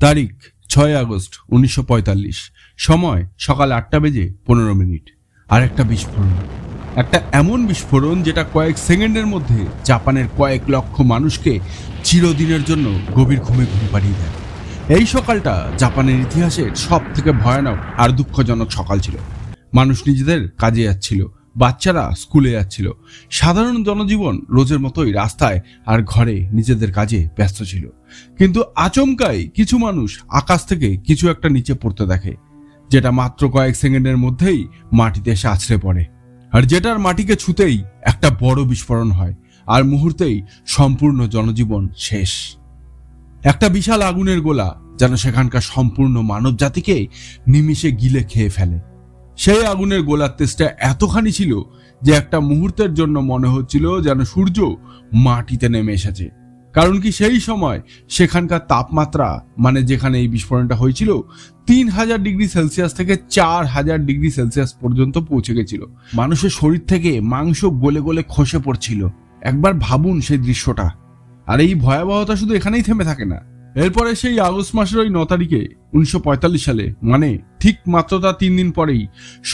তারিখ, ছয় আগস্ট, উনিশশো পঁয়তাল্লিশ। সময়, সকাল আটটা বেজে পনেরো মিনিট। আর একটা বিস্ফোরণ। একটা এমন বিস্ফোরণ যেটা কয়েক সেকেন্ডের মধ্যে জাপানের কয়েক লক্ষ মানুষকে চিরদিনের জন্য গভীর ঘুমে ঘুম পাড়িয়ে দেয়। এই সকালটা জাপানের ইতিহাসের সব থেকে ভয়ানক আর দুঃখজনক সকাল ছিল। মানুষ নিজেদের কাজে যাচ্ছিল। বাচ্চারা স্কুলে যাচ্ছিল। সাধারণ জনজীবন রোজের মতোই রাস্তায় আর ঘরে নিজেদের কাজে ব্যস্ত ছিল। কিন্তু আচমকাই কিছু মানুষ আকাশ থেকে কিছু একটা নিচে পড়তে দেখে, যেটা মাত্র কয়েক সেকেন্ডের মধ্যেই মাটিতে এসে আছড়ে পড়ে। আর যেটার মাটিকে ছুতেই একটা বড় বিস্ফোরণ হয়, আর মুহূর্তেই সম্পূর্ণ জনজীবন শেষ। একটা বিশাল আগুনের গোলা যেন সেখানকার সম্পূর্ণ মানব জাতিকে নিমিষে গিলে খেয়ে ফেলে। সেই আগুনের গোলার তেজটা এতখানি ছিল যে একটা মুহূর্তের জন্য মনে হচ্ছিল যেন সূর্য মাটিতে নেমে এসেছে। কারণ কি সেই সময় সেখানকার তাপমাত্রা মানে যেখানে এই বিস্ফোরণটা হয়েছিল তিন হাজার ডিগ্রি সেলসিয়াস থেকে চার হাজার ডিগ্রি সেলসিয়াস পর্যন্ত পৌঁছে গেছিল। মানুষের শরীর থেকে মাংস গলে গলে খসে পড়ছিল। একবার ভাবুন সেই দৃশ্যটা। আর এই ভয়াবহতা শুধু এখানেই থেমে থাকে না। এরপরে সেই আগস্ট মাসের ওই ন তারিখে, উনিশশো পঁয়তাল্লিশ সালে মানে ঠিক মাত্র তার তিন দিন পরেই,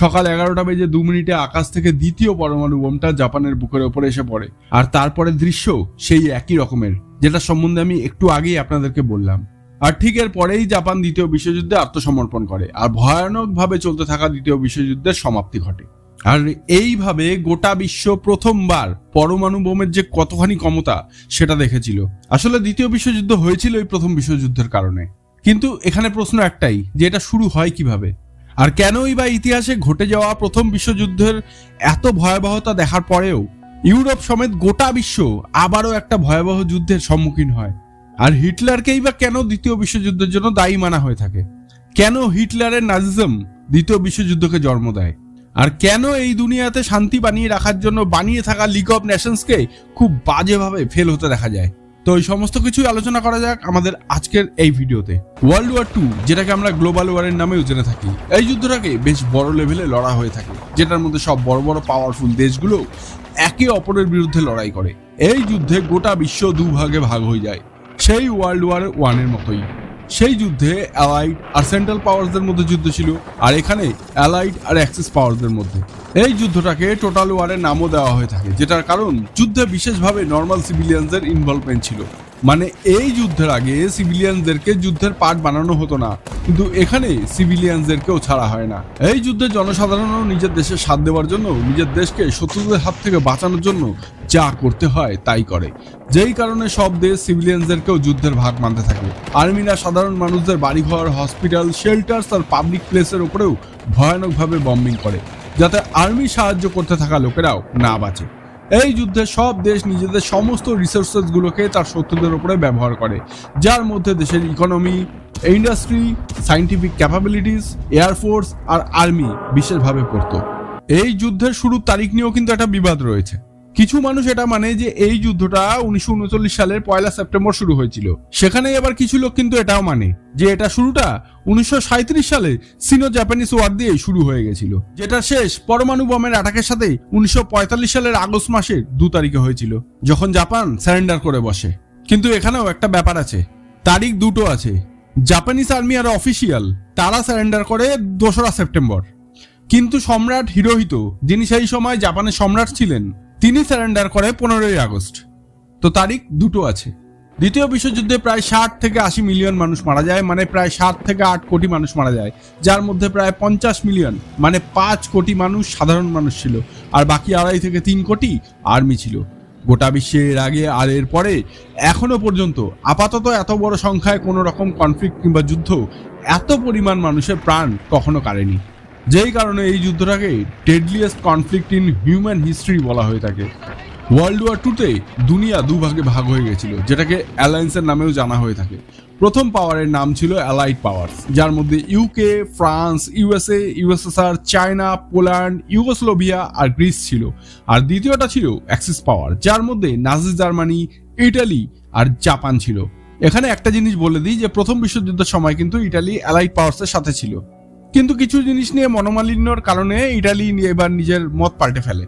সকাল এগারোটা বেজে দু মিনিটে আকাশ থেকে দ্বিতীয় পরমাণু বোমটা জাপানের বুকের ওপরে এসে পড়ে। আর তারপরে দৃশ্য সেই একই রকমের, যেটা সম্বন্ধে আমি একটু আগেই আপনাদেরকে বললাম। আর ঠিক এর পরেই জাপান দ্বিতীয় বিশ্বযুদ্ধে আত্মসমর্পণ করে, আর ভয়ানকভাবে চলতে থাকা দ্বিতীয় বিশ্বযুদ্ধের সমাপ্তি ঘটে। আর এইভাবে গোটা বিশ্ব প্রথমবার পরমাণু বোমের যে কতখানি ক্ষমতা সেটা দেখেছিল। আসলে দ্বিতীয় বিশ্বযুদ্ধ হয়েছিল এই প্রথম বিশ্বযুদ্ধের কারণে। কিন্তু এখানে প্রশ্ন একটাই, যে এটা শুরু হয় কীভাবে? আর কেনই বা ইতিহাসে ঘটে যাওয়া প্রথম বিশ্বযুদ্ধের এত ভয়াবহতা দেখার পরেও ইউরোপ সমেত গোটা বিশ্ব আবারও একটা ভয়াবহ যুদ্ধের সম্মুখীন হয়। আর হিটলারকেই বা কেন দ্বিতীয় বিশ্বযুদ্ধের জন্য দায়ী মানা হয়ে থাকে? কেন হিটলারের নাজিজম দ্বিতীয় বিশ্বযুদ্ধকে জন্ম দেয়? আর কেন এই দুনিয়াতে শান্তি বানিয়ে রাখার জন্য বানিয়ে থাকা লিগ অফ নেশনসকে খুব বাজেভাবে ফেল হতে দেখা যায়? তো এই সমস্ত কিছুই আলোচনা করা যাক আমাদের আজকের এই ভিডিওতে। ওয়ার্ল্ড ওয়ার টু যেটাকে আমরা গ্লোবাল ওয়ারের নামেও জেনে থাকি, এই যুদ্ধটাকে বেশ বড় লেভেলে লড়া হয়ে থাকে, যেটার মধ্যে সব বড় বড় পাওয়ারফুল দেশগুলো একে অপরের বিরুদ্ধে লড়াই করে। এই যুদ্ধে গোটা বিশ্ব দুভাগে ভাগ হয়ে যায়, সেই ওয়ার্ল্ড ওয়ার ওয়ানের মতোই। সেই যুদ্ধে অ্যালাইড আর সেন্ট্রাল পাওয়ারসদের মধ্যে যুদ্ধ ছিল, আর এখানে অ্যালাইড আর অ্যাক্সিস পাওয়ারসদের মধ্যে। এই যুদ্ধটাকে টোটাল ওয়ারের নামও দেওয়া হয়ে থাকে, যেটার কারণ যুদ্ধে বিশেষভাবে নর্মাল সিভিলিয়ানদের ইনভলভমেন্ট ছিল। মানে এই যুদ্ধের আগে সিভিলিয়ানদেরকে যুদ্ধের পার্ট বানানো হতো না। কিন্তু এখানে সিভিলিয়ানদেরকেও ছাড়া হয় না। এই যুদ্ধে জনসাধারণও নিজের দেশে সাথ দেওয়ার জন্য, নিজের দেশকে শত্রুদের হাত থেকে বাঁচানোর জন্য যা করতে হয় তাই করে। যেই কারণে সব দেশ সিভিলিয়ানদেরকেও যুদ্ধের ভাগ মানতে থাকে। আর্মিরা সাধারণ মানুষদের বাড়িঘর হসপিটাল শেল্টার্স আর পাবলিক প্লেসের উপরেও ভয়ানকভাবে বম্বিং করে, যাতে আর্মি সাহায্য করতে থাকা লোকেরাও না বাঁচে। এই যুদ্ধে সব দেশ নিজেদের সমস্ত রিসোর্সেস গুলোকে তার শত্রুদের উপরে ব্যবহার করে। যার মধ্যে দেশের economy industry scientific capabilities air force আর আর্মি বিশেষভাবে পড়তো। এই যুদ্ধের শুরুর তারিখ নিয়েও কিন্তু একটা বিবাদ রয়েছে। কিছু মানুষ এটা মানে যে এই যুদ্ধটা উনিশশো উনচল্লিশ সালের পয়লা সেপ্টেম্বর শুরু হয়েছিল। সেখানে আবার কিছু লোক কিন্তু এটাও মানে যে এটা শুরুটা উনিশশো সাঁইত্রিশ সালে সিনো জাপানিজ ওয়ার দিয়ে শুরু হয়ে গেছিল। যেটা শেষ পরমাণু বোমের অ্যাটাকের সাথে উনিশশো পঁয়তাল্লিশ সালের আগস্ট মাসের দু তারিখে হয়েছিল, যখন জাপান স্যারেন্ডার করে বসে। কিন্তু এখানেও একটা ব্যাপার আছে, তারিখ দুটো আছে। জাপানিজ আর্মি আর অফিসিয়াল তারা স্যারেন্ডার করে দোসরা সেপ্টেম্বর। কিন্তু সম্রাট হিরোহিত, যিনি সেই সময় জাপানের সম্রাট ছিলেন তিনি স্যারেন্ডার করে পনেরোই আগস্ট। তো তারিখ দুটো আছে। দ্বিতীয় বিশ্বযুদ্ধে প্রায় ষাট থেকে আশি মিলিয়ন মানুষ মারা যায় মানে প্রায় সাত থেকে আট কোটি মানুষ মারা যায়। যার মধ্যে প্রায় পঞ্চাশ মিলিয়ন মানে পাঁচ কোটি মানুষ সাধারণ মানুষ ছিল। আর বাকি আড়াই থেকে তিন কোটি আর্মি ছিল। গোটা বিশ্বে এর আগে আর এর পরে, এখনও পর্যন্ত আপাতত এত বড় সংখ্যায় কোনো রকম কনফ্লিক্ট কিংবা যুদ্ধ এত পরিমাণ মানুষের প্রাণ কখনো কাড়েনি যেই কারণে এই যুদ্ধটাকে deadliest conflict in human history বলা হয়ে থাকে। ওয়ার্ল্ড ওয়ার টুতে দুনিয়া দুভাগে ভাগ হয়ে গেছিল, যেটাকে অ্যালায়েন্সের নামেও জানা হয়ে থাকে। প্রথম পাওয়ারের নাম ছিল অ্যালাইড পাওয়ার্স যার মধ্যে UK France USA USSR China Poland Yugoslavia আর গ্রিস ছিল। আর দ্বিতীয়টা ছিল অ্যাক্সিস পাওয়ার যার মধ্যে নাজি জার্মানি ইটালি আর জাপান ছিল। এখানে একটা জিনিস বলে দিই যে প্রথম বিশ্বযুদ্ধের সময় কিন্তু ইটালি অ্যালাইড পাওয়ার্সের সাথে ছিল। কিন্তু কিছু জিনিস নিয়ে মনোমালিন্যর কারণে ইটালি এবার নিজের মত পাল্টে ফেলে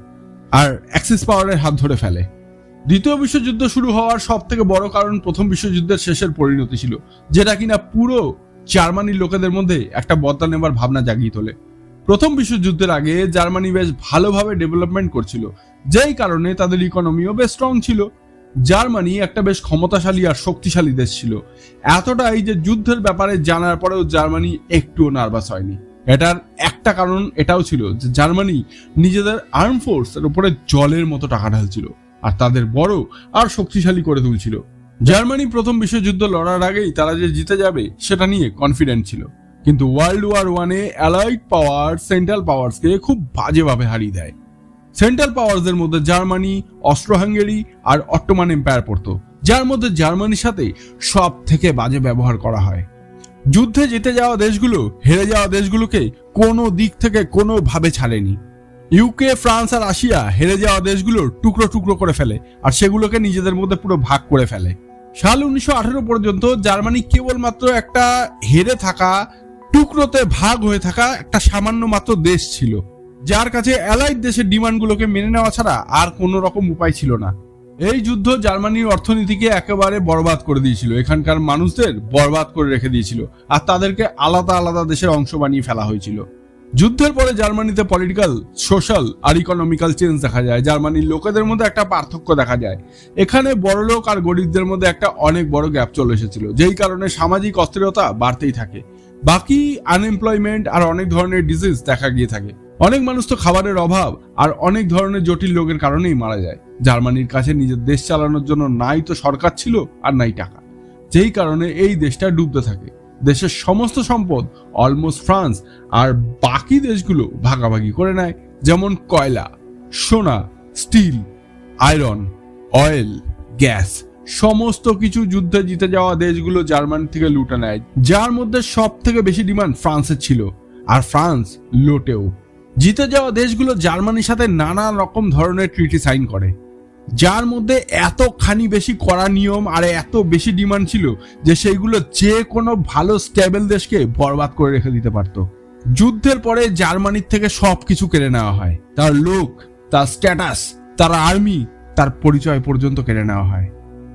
আর অ্যাক্সিস পাওয়ারের হাত ধরে ফেলে। দ্বিতীয় বিশ্বযুদ্ধ শুরু হওয়ার সব থেকে বড় কারণ প্রথম বিশ্বযুদ্ধের শেষের পরিণতি ছিল, যেটা কিনা পুরো জার্মানির লোকেদের মধ্যে একটা বদলা নেবার ভাবনা জাগিয়ে তোলে। প্রথম বিশ্বযুদ্ধের আগে জার্মানি বেশ ভালোভাবে ডেভেলপমেন্ট করছিল, যেই কারণে তাদের ইকোনমিও বেশ স্ট্রং ছিল। জার্মানি একটা বেশ ক্ষমতাশালী আর শক্তিশালী দেশ ছিল। এতটাই যে যুদ্ধের ব্যাপারে জানার পরেও জার্মানি একটুও নার্ভাস হয়নি। এটার একটা কারণ এটাও ছিল যে জার্মানি নিজেদের আর্ম ফোর্স এর উপরে জলের মতো টাকা ঢালছিল আর তাদের বড় আর শক্তিশালী করে তুলছিল। জার্মানি প্রথম বিশ্বযুদ্ধ লড়ার আগেই তারা যে জিতে যাবে সেটা নিয়ে কনফিডেন্ট ছিল। কিন্তু ওয়ার্ল্ড ওয়ার ওয়ানে অ্যালাইড পাওয়ার, সেন্ট্রাল পাওয়ার্সকে খুব বাজেভাবে হারিয়ে দেয়। সেন্ট্রাল পাওয়ার্সের মধ্যে জার্মানি অস্ট্রো হাঙ্গেরি আর অট্টোমান এম্পায়ার পড়তো, যার মধ্যে জার্মানির সাথে সব থেকে বাজে ব্যবহার করা হয়। যুদ্ধে জিতে যাওয়া দেশগুলো, হেরে যাওয়া দেশগুলোকে কোনো দিক থেকে কোনোভাবে ছাড়েনি। ইউকে ফ্রান্স আর রাশিয়া হেরে যাওয়া দেশগুলোর টুকরো টুকরো করে ফেলে আর সেগুলোকে নিজেদের মধ্যে পুরো ভাগ করে ফেলে। সাল উনিশশো আঠেরো পর্যন্ত জার্মানি কেবলমাত্র একটা হেরে থাকা, টুকরোতে ভাগ হয়ে থাকা একটা সামান্য মাত্র দেশ ছিল। যার কাছে অ্যালাইড দেশের ডিমান্ডগুলোকে মেনে নেওয়া ছাড়া আর কোনো রকম উপায় ছিল না। এই যুদ্ধ জার্মানির অর্থনীতিকে একেবারে বরবাদ করে দিয়েছিল। এখানকার মানুষদের বরবাদ করে রেখে দিয়েছিল আর তাদেরকে আলাদা আলাদা দেশের অংশ বানিয়ে ফেলা হয়েছিল। যুদ্ধের পরে জার্মানিতে পলিটিক্যাল সোশ্যাল আর ইকোনমিক্যাল চেঞ্জ দেখা যায়। জার্মানির লোকেদের মধ্যে একটা পার্থক্য দেখা যায়। এখানে বড়লোক আর গরিবদের মধ্যে একটা অনেক বড় গ্যাপ চলে এসেছিল, যেই কারণে সামাজিক অস্থিরতা বাড়তেই থাকে। বাকি আনএমপ্লয়মেন্ট আর অনেক ধরনের ডিজিজ দেখা গিয়ে থাকে। অনেক মানুষ তো খাবারের অভাব আর অনেক ধরনের জটিল রোগের কারণেই মারা যায়। জার্মানির কাছে নিজের দেশ চালানোর জন্য নাই তো সরকার ছিল আর নাই টাকা। যেই কারণে এই দেশটা ডুবতে থাকে। দেশের সমস্ত সম্পদ অলমোস্ট ফ্রান্স আর বাকি দেশগুলো ভাগাভাগি করে নেয়, যেমন কয়লা, সোনা স্টিল আয়রন অয়েল গ্যাস সমস্ত কিছু যুদ্ধে জিতে যাওয়া দেশগুলো জার্মানি থেকে লুটে নেয়, যার মধ্যে সব থেকে বেশি ডিমান্ড ফ্রান্সের ছিল। আর ফ্রান্স লোটেও। জিতে যাওয়া দেশগুলো জার্মানির সাথে নানা রকম ধরনের ট্রিটি সাইন করে, যার মধ্যে এতখানি বেশি করা নিয়ম আর এত বেশি ডিমান্ড ছিল যে সেইগুলো যে কোনো ভালো স্টেবল দেশকে বরবাদ করে রেখে দিতে পারতো। যুদ্ধের পরে জার্মানির থেকে সব কিছু কেড়ে নেওয়া হয়। তার লোক, তার স্ট্যাটাস তার আর্মি তার পরিচয় পর্যন্ত কেড়ে নেওয়া হয়।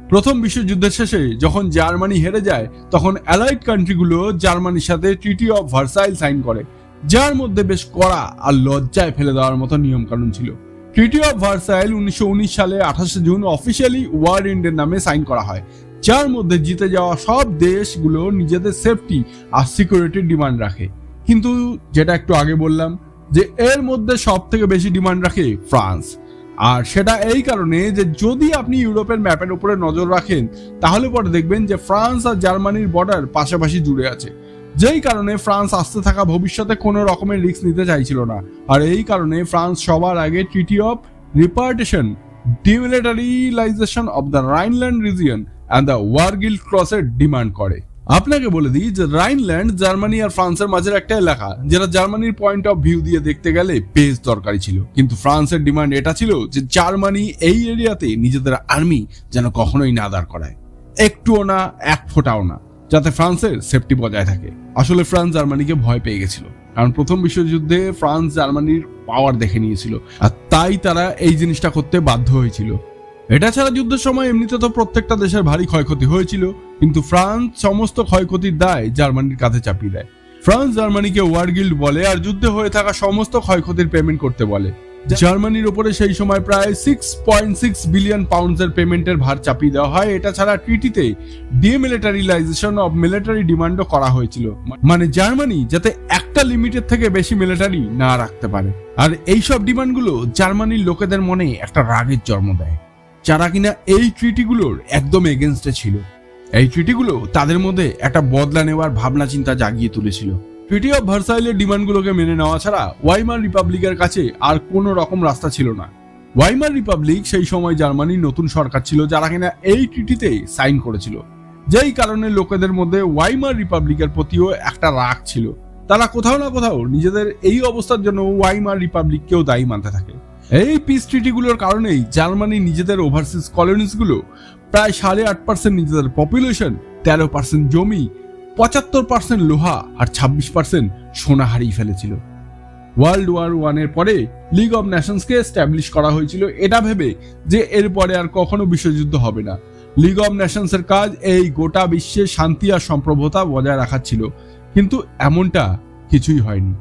প্রথম বিশ্বযুদ্ধের শেষে যখন জার্মানি হেরে যায়, তখন অ্যালাইড কান্ট্রিগুলো জার্মানির সাথে ট্রিটি অফ ভার্সাইল সাইন করে। যার মধ্যে বেশ কড়া আর লজ্জায় ফেলে দেওয়ার মতো নিয়ম কানুন ছিল। ট্রিটি অফ ভার্সাইল উনিশশো সালে আঠাশে জুন অফিসিয়ালি ওয়ার এন্ডের নামে সাইন করা হয়। যার মধ্যে জিতে যাওয়া সব দেশগুলো নিজেদের সেফটি আর সিকিউরিটির ডিমান্ড রাখে। কিন্তু যেটা একটু আগে বললাম যে এর মধ্যে সব থেকে বেশি ডিমান্ড রাখে ফ্রান্স। আর সেটা এই কারণে যে যদি আপনি ইউরোপের ম্যাপের উপরে নজর রাখেন, তাহলে পরে দেখবেন যে ফ্রান্স আর জার্মানির বর্ডার পাশাপাশি জুড়ে আছে। যেই কারণে ফ্রান্স আসতে থাকা ভবিষ্যতে কোনো রকমের রিস্ক নিতে চাইছিল না। আর এই কারণে ফ্রান্স সবার আগে treaty of reparation demilitarization of the Rhineland region and the war guilt ক্রসের ডিমান্ড করে। আপনাকে বলে দিই যে রাইনল্যান্ড জার্মানি আর ফ্রান্সের মাঝের একটা এলাকা, যেটা জার্মানির পয়েন্ট অফ ভিউ দিয়ে দেখতে গেলে বেশ দরকারি ছিল। কিন্তু ফ্রান্সের ডিমান্ড এটা ছিল যে জার্মানি এই এরিয়াতে নিজেদের আর্মি যেন কখনোই না দাঁড় করায়। একটুও না, এক ফোঁটাও না। যাতে ফ্রান্সের সেফটি বজায় থাকে। আসলে ফ্রান্স জার্মানিকে ভয় পেয়ে গেছিল। কারণ প্রথম বিশ্বযুদ্ধে ফ্রান্স জার্মানির পাওয়ার দেখে নিয়েছিল। আর তাই তারা এই জিনিসটা করতে বাধ্য হয়েছিল। এটা ছাড়া যুদ্ধের সময় এমনিতে তো প্রত্যেকটা দেশের ভারী ক্ষয়ক্ষতি হয়েছিল। কিন্তু ফ্রান্স সমস্ত ক্ষয়ক্ষতির দায় জার্মানির কাঁধে চাপিয়ে দেয়। ফ্রান্স জার্মানিকে ওয়ার গিল্ড বলে আর যুদ্ধে হয়ে থাকা সমস্ত ক্ষয়ক্ষতির পেমেন্ট করতে বলে। জার্মানির উপরে সেই সময় প্রায় সিক্স পয়েন্ট সিক্স বিলিয়ন পাউন্ডসের পেমেন্টের ভার চাপিয়ে দেওয়া হয়। এটা ছাড়া ট্রিটিতে ডিমিলিটারিলাইজেশন অফ মিলিটারি ডিমান্ডও করা হয়েছিল। মানে জার্মানি যাতে একটা লিমিটের থেকে বেশি মিলিটারি না রাখতে পারে। আর এইসব ডিমান্ডগুলো জার্মানির লোকেদের মনে একটা রাগের জন্ম দেয়। যারা কিনা এই ট্রিটিগুলোর একদম এগেনস্টে ছিল। এই ট্রিটিগুলো তাদের মধ্যে একটা বদলা নেওয়ার ভাবনা চিন্তা জাগিয়ে তুলেছিল। ট্রিটি অফ ভার্সাইলের ডিমান্ডগুলোকে মেনে নেওয়া ছাড়া ওয়াইমার রিপাবলিকের কাছে আর কোনো রকম রাস্তা ছিল না। ওয়াইমার রিপাবলিক সেই সময় জার্মানির নতুন সরকার ছিল যারা কিনা এই ট্রিটিতে সাইন করেছিল। যেই কারণে লোকেদের মধ্যে ওয়াইমার রিপাবলিকের প্রতিও একটা রাগ ছিল। তারা কোথাও না কোথাও নিজেদের এই অবস্থার জন্য ওয়াইমার রিপাবলিককেও দায়ী মানতে থাকে। এই পিস ট্রিটিগুলোর কারণেই জার্মানি নিজেদের ওভারসিজ কলোনিসগুলো প্রায় সাড়ে আট পার্সেন্ট নিজেদের পপুলেশন তেরো পার্সেন্ট জমি পঁচাত্তর পার্সেন্ট লোহা আর ছাব্বিশ পার্সেন্ট সোনা হারিয়ে ফেলেছিল। ওয়ার্ল্ড ওয়ার ওয়ানের পরে লিগ অব নেশনসকে এস্টাবলিশ করা হয়েছিল। এটা ভেবে যে এরপরে আর কখনো বিশ্বযুদ্ধ হবে না। লিগ অব নেশনসের কাজ এই গোটা বিশ্বে শান্তি আর সম্প্রভতা বজায় রাখা ছিল। কিন্তু এমনটা কিছুই হয়নি।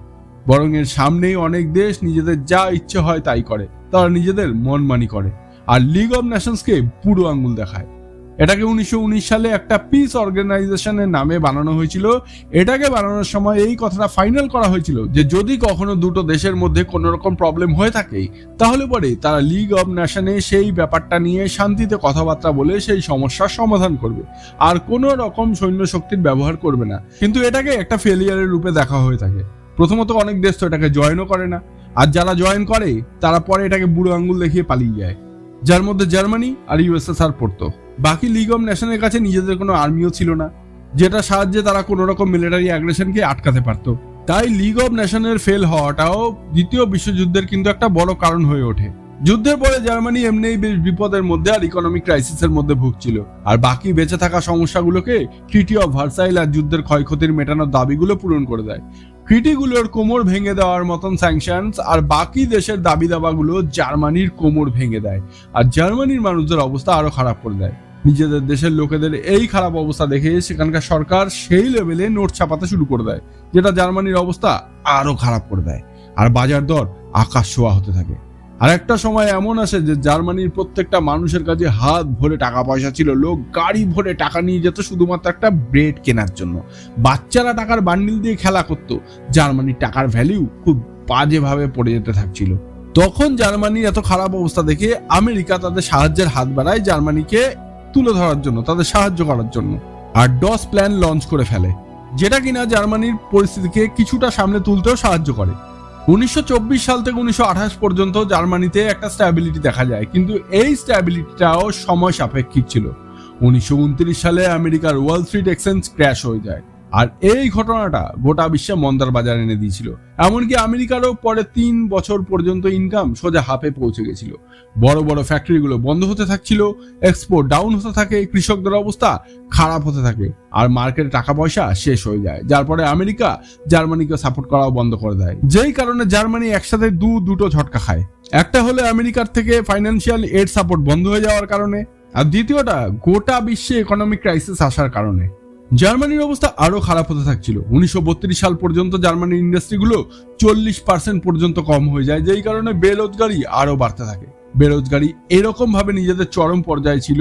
বরং এর সামনেই অনেক দেশ নিজেদের যা ইচ্ছে হয় তাই করে। তারা নিজেদের মনমানি করে। আর লিগ অব নেশনসকে পুরো আঙ্গুল দেখায়। এটাকে উনিশশো উনিশ সালে একটা পিস অর্গানাইজেশনের নামে বানানো হয়েছিল। এটাকে বানানোর সময় এই কথাটা ফাইনাল করা হয়েছিল যে, যদি কখনো দুটো দেশের মধ্যে কোনো রকম প্রবলেম হয়ে থাকে, তাহলে পরে তারা লিগ অব নেশনে সেই ব্যাপারটা নিয়ে শান্তিতে কথাবার্তা বলে সেই সমস্যার সমাধান করবে। আর কোনো রকম সৈন্য শক্তির ব্যবহার করবে না। কিন্তু এটাকে একটা ফেলিয়ারের রূপে দেখা হয়ে থাকে। প্রথমত অনেক দেশ তো এটাকে জয়েনও করে না। আর যারা জয়েন করে, তারা পরে এটাকে বুড়ো আঙ্গুল দেখিয়ে পালিয়ে যায়। যার মধ্যে জার্মানি আর ইউএসএসআর পড়তো। বাকি লিগ অফ নেশনের কাছে নিজেদের কোনো আর্মিও ছিল না যেটা সাহায্যে তারা কোনো রকম মিলিটারি অ্যাগ্রেশনকে আটকাতে পারত। তাই লিগ অফ নেশনের ফেল হওয়াটাও দ্বিতীয় বিশ্বযুদ্ধের কিন্তু একটা বড় কারণ হয়ে ওঠে। যুদ্ধের পরে জার্মানি এমনিই বেশ বিপদের মধ্যে আর ইকোনমিক ক্রাইসিসের মধ্যে ভুগছিল। আর বাকি বেঁচে থাকা সমস্যাগুলোকে ট্রিটি অফ ভার্সাইল আর যুদ্ধের ক্ষয়ক্ষতির মেটানোর দাবিগুলো পূরণ করে দেয়। ট্রিটিগুলোর কোমর ভেঙে দেওয়ার মতন স্যাংশনস আর বাকি দেশের দাবি দাবাগুলো জার্মানির কোমর ভেঙে দেয়। আর জার্মানির মানুষদের অবস্থা আরও খারাপ করে দেয়। নিজেদের দেশের লোকেদের এই খারাপ অবস্থা দেখে সেখানকার সরকার সেই লেভেলে নোট ছাপাতে শুরু করে দেয়, যেটা জার্মানির অবস্থা আরও খারাপ করে দেয়। আর বাজার দর আকাশ ছোঁয়া হতে থাকে। আর একটা সময় এমন আসে যে জার্মানির প্রত্যেকটা মানুষের কাছে হাত ভরে টাকা পয়সা ছিল, লোক গাড়ি ভরে টাকা নিয়ে যেত শুধুমাত্র একটা ব্রেড কেনার জন্য। বাচ্চারা টাকার বান্ডিল দিয়ে খেলা করতো, জার্মানির টাকার ভ্যালিউ খুব বাজেভাবে পড়ে যেতে থাকছিল। তখন জার্মানির এত খারাপ অবস্থা দেখে আমেরিকা তাদের সাহায্যের হাত বাড়ায়, জার্মানিকে তুলে ধরার জন্য, তাদের সাহায্য করার জন্য। আর ডস প্ল্যান লঞ্চ করে ফেলে, যেটা কিনা জার্মানির পরিস্থিতিকে কিছুটা সামনে তুলতেও সাহায্য করে। উনিশশো চব্বিশ সাল থেকে উনিশশো আঠাশ পর্যন্ত জার্মানিতে একটা স্ট্যাবিলিটি দেখা যায়, কিন্তু এই স্ট্যাবিলিটিটাও সময় সাপেক্ষিক ছিল। উনিশশো উনত্রিশ সালে আমেরিকার ওয়াল স্ট্রিট এক্সচেঞ্জ ক্র্যাশ হয়ে যায়। আর এই ঘটনাটা গোটা বিশ্বে মন্দার বাজার এনে দিয়েছিল। এমনকি আমেরিকারও পরে তিন বছর পর্যন্ত ইনকাম সোজা হাফে পৌঁছে গেছিল। বড় বড় ফ্যাক্টরিগুলো বন্ধ হতে থাকছিল এক্সপোর্ট ডাউন হতে থাকে, কৃষকদের অবস্থা খারাপ হতে থাকে, আর মার্কেটে টাকা পয়সা শেষ হয়ে যায়। যার পরে আমেরিকা জার্মানিকে সাপোর্ট করাও বন্ধ করে দেয়। যেই কারণে জার্মানি একসাথে দু, দুটো ঝটকা খায়। একটা হলো আমেরিকার থেকে ফাইন্যান্সিয়াল এড সাপোর্ট বন্ধ হয়ে যাওয়ার কারণে, আর দ্বিতীয়টা গোটা বিশ্বে ইকোনমিক ক্রাইসিস আসার কারণে। জার্মানির অবস্থা আরও খারাপ হতে থাকছিল। উনিশশো সাল পর্যন্ত জার্মানির ইন্ডাস্ট্রিগুলো চল্লিশ পার্সেন্ট পর্যন্ত কম হয়ে যায়, যেই কারণে বেরোজগারি আরও বাড়তে থাকে। বেরোজগারি এরকম ভাবে নিজেদের চরম পর্যায়ে ছিল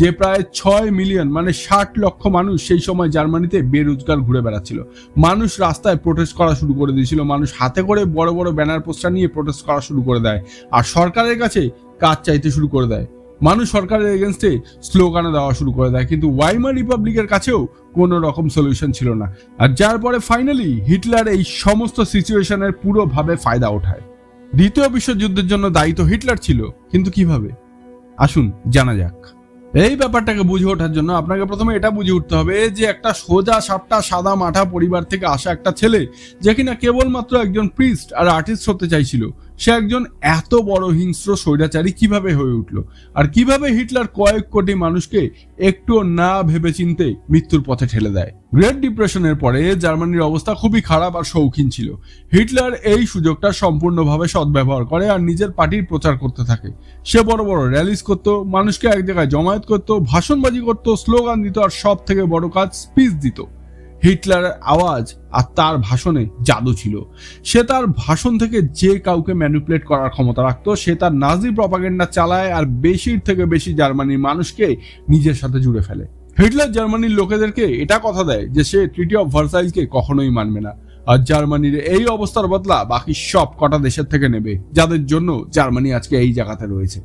যে প্রায় ছয় মিলিয়ন মানে ষাট লক্ষ মানুষ সেই সময় জার্মানিতে বেরোজগার ঘুরে বেড়াচ্ছিল। মানুষ রাস্তায় প্রোটেস্ট করা শুরু করে দিয়েছিল, মানুষ হাতে করে বড় বড় ব্যানার পোস্টার নিয়ে প্রোটেস্ট করা শুরু করে দেয়, আর সরকারের কাছে কাজ চাইতে শুরু করে দেয়। মানুষ সরকারের এগেনস্টে স্লোগানে দেওয়া শুরু করে দেয়। কিন্তু ওয়াইমার রিপাবলিকের কাছেও কোনো রকম সলিউশন ছিল না। আর যার পরে ফাইনালি হিটলার এই সমস্ত সিচুয়েশনের পুরোভাবে ফায়দা ওঠায়। দ্বিতীয় বিশ্বযুদ্ধের জন্য দায়িত্ব হিটলার ছিল। কিন্তু কীভাবে? আসুন, জানা যাক। এই ব্যাপারটাকে বুঝে ওঠার জন্য আপনাকে প্রথমে এটা বুঝে উঠতে হবে যে একটা সোজা সাপটা সাদা মাঠা পরিবার থেকে আসা একটা ছেলে, যে কিনা কেবলমাত্র একজন প্রিস্ট আর আর্টিস্ট হতে চাইছিল, সে একজন এত বড় হিংস্র স্বৈরাচারী কীভাবে হয়ে উঠল? আর কীভাবে হিটলার কয়েক কোটি মানুষকে একটু না ভেবে চিনতে মৃত্যুর পথে ঠেলে দেয়? গ্রেট ডিপ্রেশনের পরে জার্মানির অবস্থা খুবই খারাপ আর শৌখিন ছিল। হিটলার এই সুযোগটা সম্পূর্ণভাবে সদ্ব্যবহার করে আর নিজের পার্টির প্রচার করতে থাকে। সে বড় বড় র্যালিস করতো, মানুষকে এক জায়গায় জমায়েত করতো, ভাষণবাজি করতো, স্লোগান দিত আর সব থেকে বড় কাজ স্পিচ দিত। হিটলারের আওয়াজ আর তার ভাষণে জাদু ছিল। সে তার ভাষণ থেকে যে কাউকে ম্যানিপুলেট করার ক্ষমতা রাখতো, সে তার নাজি প্রপাগেন্ডা চালায় আর বেশির থেকে বেশি জার্মানির মানুষকে নিজের সাথে জুড়ে ফেলে। হিটলার জার্মানির লোকেদেরকে এটা কথা দেয় যে সে ট্রিটি অফ ভার্সাইলকে কখনোই মানবে না। আর জার্মানির এই অবস্থার বদলা বাকি সব কটা দেশের থেকে নেবে, যাদের জন্য জার্মানি আজকে এই জায়গাতে রয়েছে।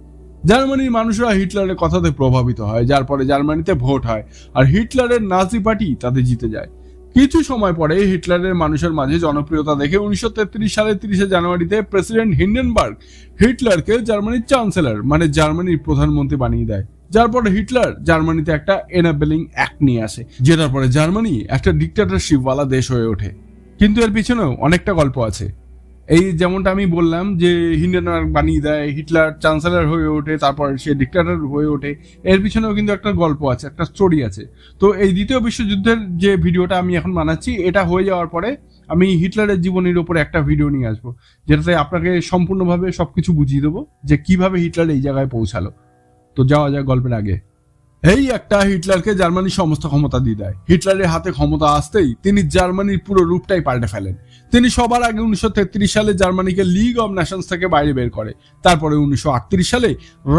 জার্মানির মানুষরা হিটলারের কথাতে প্রভাবিত হয়, যার পরে জার্মানিতে ভোট হয়, আর হিটলারের নাজি পার্টি তাতে জিতে যায়। কিছু সময় পরে হিটলারের মানুষের মাঝে জনপ্রিয়তা দেখে উনিশশো তেত্রিশ সালের তিরিশে জানুয়ারিতে প্রেসিডেন্ট হিন্ডেনবার্গ হিটলারকে জার্মানির চ্যান্সেলর মানে জার্মানির প্রধানমন্ত্রী বানিয়ে দেয়। যার পরে হিটলার জার্মানিতে একটা এনাবেলিং অ্যাক্ট নিয়ে আসে, যেটার পরে জার্মানি একটা ডিক্টেটরশিপওয়ালা দেশ হয়ে ওঠে। কিন্তু এর পিছনেও অনেকটা গল্প আছে। এই যেমনটা আমি বললাম যে হিন্ডেনবার্গ বানিয়ে দেয়, হিটলার চ্যান্সেলর হয়ে ওঠে, তারপর সে ডিক্টেটর হয়ে ওঠে, এর পিছনেও কিন্তু একটা গল্প আছে, একটা স্টোরি আছে। তো এই দ্বিতীয় বিশ্বযুদ্ধের যে ভিডিওটা আমি এখন বানাচ্ছি, এটা হয়ে যাওয়ার পরে আমি হিটলারের জীবনের উপরে একটা ভিডিও নিয়ে আসব, যেটাতে আপনাকে সম্পূর্ণভাবে সবকিছু বুঝিয়ে দেবো যে কীভাবে হিটলার এই জায়গায় পৌঁছালো। তো যাওয়া যায় গল্পের আগে। এই একটা হিটলারকে জার্মানির সমস্ত ক্ষমতা দিয়ে দেয়। হিটলারের হাতে ক্ষমতা আসতেই তিনি জার্মানির পুরো রূপটাই পাল্টে ফেলেন। তিনি সবার আগে উনিশশো তেত্রিশ সালে জার্মানিকে লিগ অব নেশনস থেকে বাইরে বের করে। তারপরে উনিশশো আটত্রিশ সালে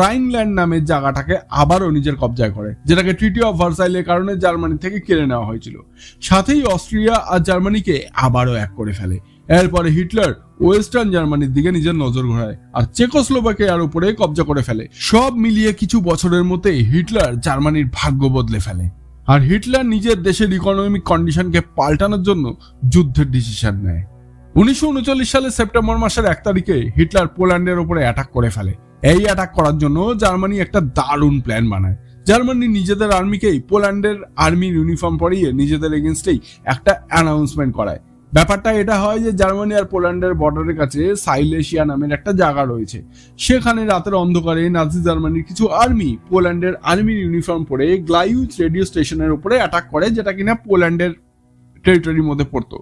রাইনল্যান্ড নামের জায়গাটাকে আবারও নিজের কবজায় করে, যেটাকে ট্রিটি অফ ভার্সাইলের কারণে জার্মানি থেকে কেড়ে নেওয়া হয়েছিল। সাথেই অস্ট্রিয়া আর জার্মানিকে আবারও এক করে ফেলে। এরপরে হিটলার ওয়েস্টার্ন জার্মানির দিকে নিজের নজর ঘোরায় আর চেকোস্লোভাকিয়ার উপরে কবজা করে ফেলে। সব মিলিয়ে কিছু বছরের মধ্যে হিটলার জার্মানির ভাগ্য বদলে ফেলে। আর হিটলার নিজের দেশের ইকোনমিক কন্ডিশনকে পাল্টানোর জন্য যুদ্ধের ডিসিশন নেয়। উনিশশো উনচল্লিশ সালের সেপ্টেম্বর মাসের এক তারিখে হিটলার পোল্যান্ডের উপরে অ্যাটাক করে ফেলে। এই অ্যাটাক করার জন্য জার্মানি একটা দারুণ প্ল্যান বানায়। জার্মানি নিজেদের আর্মিকেই পোল্যান্ডের আর্মির ইউনিফর্ম পরিয়ে নিজেদের এগেনস্টেই একটা অ্যানাউন্সমেন্ট করায়। ব্যাপারটা এটা হয় যে জার্মানি আর পোল্যান্ডের বর্ডারের কাছে সাইলেশিয়া নামের একটা জায়গা রয়েছে। সেখানে রাতের অন্ধকারে নাজি জার্মানির কিছু আর্মি পোল্যান্ডের আর্মির ইউনিফর্ম পরে গ্লাইউজ রেডিও স্টেশনের উপরে অ্যাটাক করে, যেটা কিনা পোল্যান্ডের টেরিটরির মধ্যে পড়তো।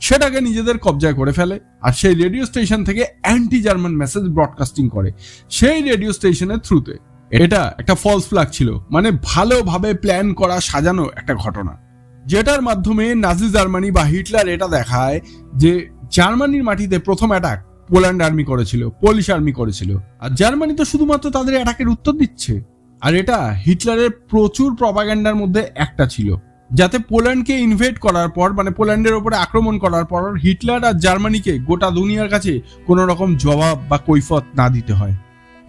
সেটাকে নিজেদের কবজায় করে ফেলে আর সেই রেডিও স্টেশন থেকে অ্যান্টি জার্মান মেসেজ ব্রডকাস্টিং করে সেই রেডিও স্টেশনের থ্রুতে এটা একটা ফলস ফ্ল্যাগ ছিল মানে ভালোভাবে প্ল্যান করা, সাজানো একটা ঘটনা। যেটার মাধ্যমে নাজি জার্মানি বা হিটলার এটা দেখায় যে জার্মানির মাটিতে প্রথম অ্যাটাক পোল্যান্ড আর্মি করেছিল পোলিশ আর্মি করেছিল। আর জার্মানি তো শুধুমাত্র তাদের অ্যাটাকের উত্তর দিচ্ছে। আর এটা হিটলারের প্রচুর প্রপাগ্যান্ডার মধ্যে একটা ছিল। যাতে পোল্যান্ডকে ইনভেট করার পর মানে পোল্যান্ডের ওপরে আক্রমণ করার পর, হিটলার আর জার্মানিকে গোটা দুনিয়ার কাছে কোনো রকম জবাব বা কৈফত না দিতে হয়।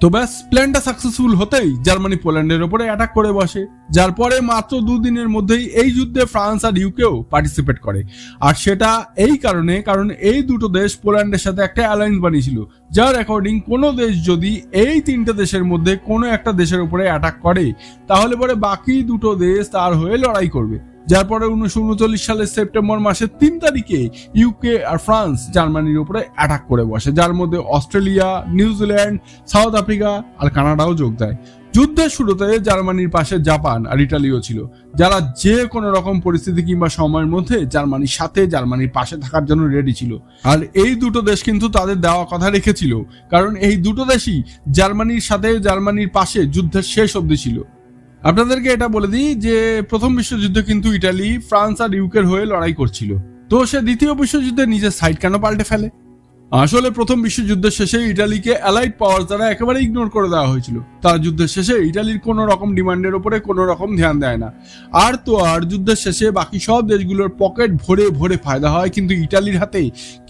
তো ব্যাস প্ল্যানটা সাকসেসফুল হতেই জার্মানি পোল্যান্ডের ওপরে অ্যাটাক করে বসে, যার পরে মাত্র দুদিনের মধ্যেই এই যুদ্ধে ফ্রান্স আর ইউকেও পার্টিসিপেট করে। আর সেটা এই কারণে, কারণ এই দুটো দেশ পোল্যান্ডের সাথে একটা অ্যালায়েন্স বানিয়েছিল, যার অ্যাকর্ডিং কোনো দেশ যদি এই তিনটে দেশের মধ্যে কোনো একটা দেশের উপরে অ্যাটাক করে, তাহলে পরে বাকি দুটো দেশ তার হয়ে লড়াই করবে। যার পরে উনিশশো উনচল্লিশ সালের সেপ্টেম্বর মাসের তিন তারিখে ইউকে আর ফ্রান্স জার্মানির উপরে অ্যাটাক করে বসে, যার মধ্যে Australia New Zealand South Africa আর কানাডাও যোগ দেয়। যুদ্ধের শুরুতে জার্মানির পাশে জাপান আর ইটালিও ছিল, যারা যে কোনো রকম পরিস্থিতি কিংবা সময়ের মধ্যে জার্মানির সাথে জার্মানির পাশে থাকার জন্য রেডি ছিল। আর এই দুটো দেশ কিন্তু তাদের দেওয়া কথা রেখেছিল, কারণ এই দুটো দেশই জার্মানির সাথে জার্মানির পাশে যুদ্ধের শেষ অবধি ছিল। আপনাদেরকে এটা বলে দিই যে প্রথম বিশ্বযুদ্ধ কিন্তু ইটালি, ফ্রান্স আর ইউকের হয়ে লড়াই করছিল। তো সে দ্বিতীয় বিশ্বযুদ্ধে নিজের সাইড কেন পাল্টে ফেলে? আসলে প্রথম বিশ্বযুদ্ধের শেষে ইটালিকে অ্যালাইড পাওয়ার দ্বারা একেবারে ইগনোর করে দেওয়া হয়েছিল। তার যুদ্ধের শেষে ইটালির কোনো রকম ডিমান্ডের উপরে কোনো রকম ধ্যান দেয় না। আর তো আর যুদ্ধের শেষে বাকি সব দেশগুলোর পকেট ভরে ভরে ফায়দা হয়, কিন্তু ইটালির হাতে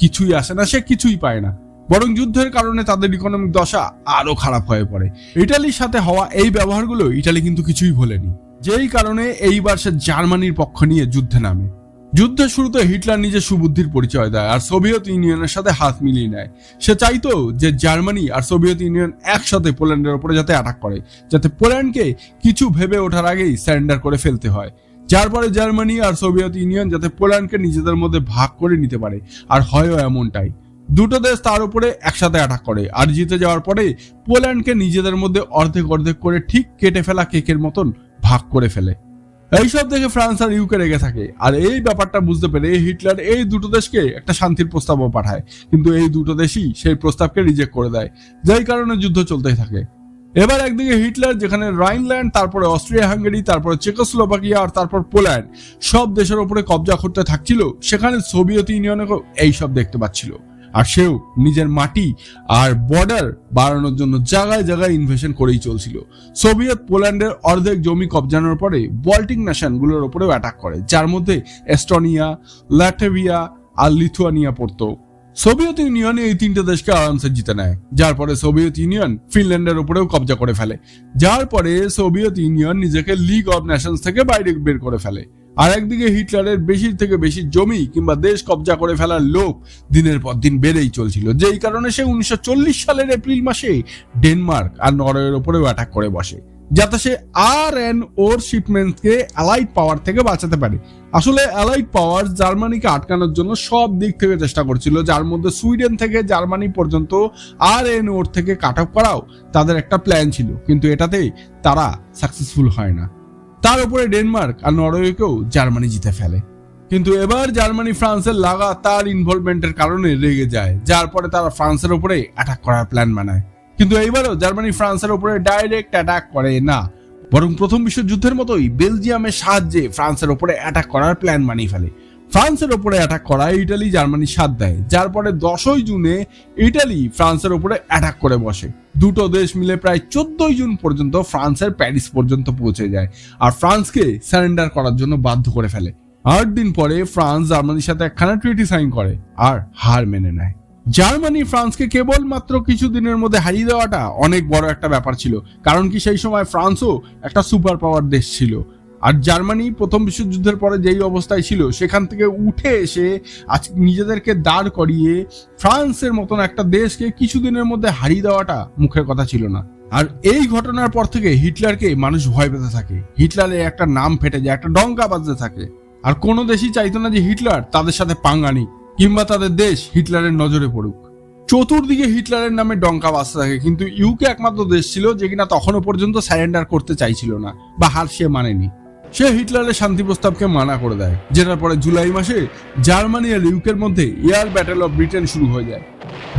কিছুই আসে না, সে কিছুই পায় না। বরং যুদ্ধের কারণে তাদের ইকোনমিক দশা আরও খারাপ হয়ে পড়ে। ইটালির সাথে হওয়া এই ব্যবহারগুলো ইটালি কিন্তু কিছুই ভোলেনি। যেই কারণে এইবার সে জার্মানির পক্ষ নিয়ে যুদ্ধে নামে। যুদ্ধের শুরুতে হিটলার নিজের সুবুদ্ধির পরিচয় দেয় আর সোভিয়েত ইউনিয়নের সাথে হাত মিলিয়ে নেয়। সে চাইতো যে জার্মানি আর সোভিয়েত ইউনিয়ন একসাথে পোল্যান্ডের উপরে যাতে অ্যাটাক করে, যাতে পোল্যান্ডকে কিছু ভেবে ওঠার আগেই স্যারেন্ডার করে ফেলতে হয়। যার পরে জার্মানি আর সোভিয়েত ইউনিয়ন যাতে পোল্যান্ডকে নিজেদের মধ্যে ভাগ করে নিতে পারে। আর হয়ও এমনটাই। দুটো দেশ তার উপরে একসাথে অ্যাটাক করে। আর জিতে যাওয়ার পরে পোল্যান্ডকে নিজেদের মধ্যে অর্ধেক অর্ধেক করে ঠিক কেটে ফেলা কেকের মতন ভাগ করে ফেলে। এইসব দেখে ফ্রান্স আর ইউকে রেগে থাকে। আর এই ব্যাপারটা বুঝতে পেরে হিটলার এই দুটো দেশকে একটা শান্তির প্রস্তাবও পাঠায়। কিন্তু এই দুটো দেশই সেই প্রস্তাবকে রিজেক্ট করে দেয়, যাই কারণে যুদ্ধ চলতেই থাকে। এবার একদিকে হিটলার, যেখানে রাইনল্যান্ড, তারপরে অস্ট্রিয়া হাঙ্গেরি তারপরে চেকোস্লোভাকিয়া আর তারপর পোল্যান্ড সব দেশের উপরে কবজা করতে থাকছিল, সেখানে সোভিয়েত ইউনিয়নেও এইসব দেখতে পাচ্ছিল। আর সেও নিজের মাটি আর বর্ডার বাড়ানোর জন্য জায়গায় জায়গায় ইনভেশন করেই চলছিল। সোভিয়েত পোল্যান্ডের অর্ধেক জমি কবজানোর পরে বল্টিক নেশনগুলোর উপরেও অ্যাটাক করে, যার মধ্যে এস্টোনিয়া ল্যাটেভিয়া আর লিথুয়ানিয়া পড়তো। সোভিয়েত ইউনিয়ন এই তিনটে দেশকে আরামসে জিতে নেয়, যার পরে সোভিয়েত ইউনিয়ন ফিনল্যান্ডের উপরেও কবজা করে ফেলে। যার পরে সোভিয়েত ইউনিয়ন নিজেকে লিগ অব নেশনস থেকে বাইরে বের করে ফেলে। আর একদিকে হিটলারের বেশির থেকে বেশি জমি কিংবা দেশ কবজা করে ফেলার লোক দিনের পর দিন বেড়েই চলছিল। যেই কারণে সে উনিশশো চল্লিশ সালের এপ্রিল মাসে ডেনমার্ক আর নরওয়ের ওপরেও অ্যাটাক করে বসে, যাতে সে আর এন ওর শিপমেন্টকে অ্যালাইট পাওয়ার থেকে বাঁচাতে পারে। আসলে অ্যালাইট পাওয়ার জার্মানিকে আটকানোর জন্য সব দিক থেকে চেষ্টা করছিল, যার মধ্যে সুইডেন থেকে জার্মানি পর্যন্ত আর এন ওর থেকে কাট অফ করাও তাদের একটা প্ল্যান ছিল, কিন্তু এটাতে তারা সাকসেসফুল হয় না। তার উপরে ডেনমার্ক আর নরওয়েকেও জার্মানি জিতে ফেলে। কিন্তু এবার জার্মানি ফ্রান্সের লাগাতার ইনভলভমেন্টের কারণে রেগে যায়, যার পরে তারা ফ্রান্সের উপরে অ্যাটাক করার প্ল্যান বানায়। কিন্তু এইবারও জার্মানি ফ্রান্সের উপরে ডাইরেক্ট অ্যাটাক করে না। বরং প্রথম বিশ্বযুদ্ধের মতোই বেলজিয়ামের সাহায্যে ফ্রান্সের উপরে অ্যাটাক করার প্ল্যান বানিয়ে ফেলে। ফ্রান্সের উপরে অ্যাটাক করায় ইটালি, জার্মানি সাথ দেয়। যার পরে দশই জুনে ইটালি ফ্রান্সের উপরে অ্যাটাক করে বসে। দুটো দেশ মিলে প্রায় চোদ্দই জুন পর্যন্ত ফ্রান্সের প্যারিস পর্যন্ত পৌঁছে যায় আর ফ্রান্সকে স্যারেন্ডার করার জন্য বাধ্য করে ফেলে। আট দিন পরে ফ্রান্স জার্মানির সাথে একখানা ট্রিটি সাইন করে আর হার মেনে নেয়। জার্মানি ফ্রান্সকে কেবলমাত্র কিছু দিনের মধ্যে হারিয়ে দেওয়াটা অনেক বড় একটা ব্যাপার ছিল, কারণ কি সেই সময় ফ্রান্সও একটা সুপার পাওয়ার দেশ ছিল। আর জার্মানি প্রথম বিশ্বযুদ্ধের পরে যেই অবস্থায় ছিল, সেখান থেকে উঠে এসে আজ নিজেদেরকে দাঁড় করিয়ে ফ্রান্সের মতন একটা দেশকে কিছুদিনের মধ্যে হারিয়ে দেওয়াটা মুখের কথা ছিল না। আর এই ঘটনার পর থেকে হিটলারকে মানুষ ভয় পেতে থাকে। হিটলারের একটা নাম ফেটে যায়, একটা ডঙ্কা বাজতে থাকে। আর কোনো দেশই চাইতো না যে হিটলার তাদের সাথে পাঙ্গা নিক, কিংবা তাদের দেশ হিটলারের নজরে পড়ুক। চতুর্দিকে হিটলারের নামে ডঙ্কা বাজতে থাকে, কিন্তু ইউকে একমাত্র দেশ ছিল যে কিনা তখনও পর্যন্ত স্যারেন্ডার করতে চাইছিল না, বা হার সে মানেনি। সে হিটলারের শান্তি প্রস্তাবকে মানা করে দেয়, যেটার পরে জুলাই মাসে জার্মানি আর ইউকের মধ্যে এয়ার ব্যাটেল অফ ব্রিটেন শুরু হয়ে যায়।